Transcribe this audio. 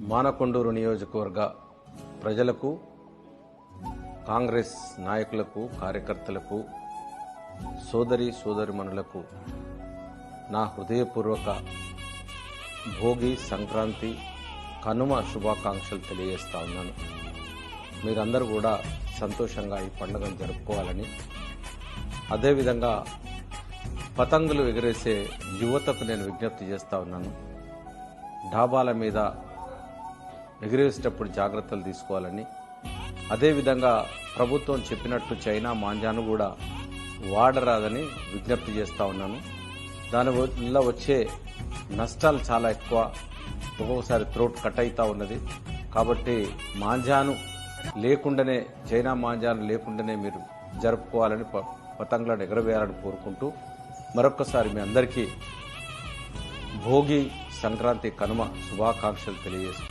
మానకొండూరు నియోజకవర్గ ప్రజలకు కాంగ్రెస్ నాయకులకు కార్యకర్తలకు సోదరి సోదరిమణులకు నా హృదయపూర్వక భోగి సంక్రాంతి కనుమ శుభాకాంక్షలు తెలియజేస్తా ఉన్నాను. మీరందరూ కూడా సంతోషంగా ఈ పండుగను జరుపుకోవాలని. అదేవిధంగా పతంగులు ఎగరేసే యువతకు నేను విజ్ఞప్తి చేస్తా ఉన్నాను. డాబాల మీద ఎగిరేసేటప్పుడు జాగ్రత్తలు తీసుకోవాలని. అదేవిధంగా ప్రభుత్వం చెప్పినట్టు చైనా మాంజాను కూడా వాడరాదని విజ్ఞప్తి చేస్తూ ఉన్నాను. దానివల్ల వచ్చే నష్టాలు చాలా ఎక్కువ. ఒక్కొక్కసారి త్రోట్ కట్ అవుతూ ఉన్నది. కాబట్టి మాంజాను లేకుండానే చైనా మాంజాను లేకుండానే మీరు జరుపుకోవాలని ప- పతంగులను ఎగరవేయాలని కోరుకుంటూ మరొక్కసారి మీ అందరికీ భోగి సంక్రాంతి కనుమ శుభాకాంక్షలు తెలియజేస్తున్నాను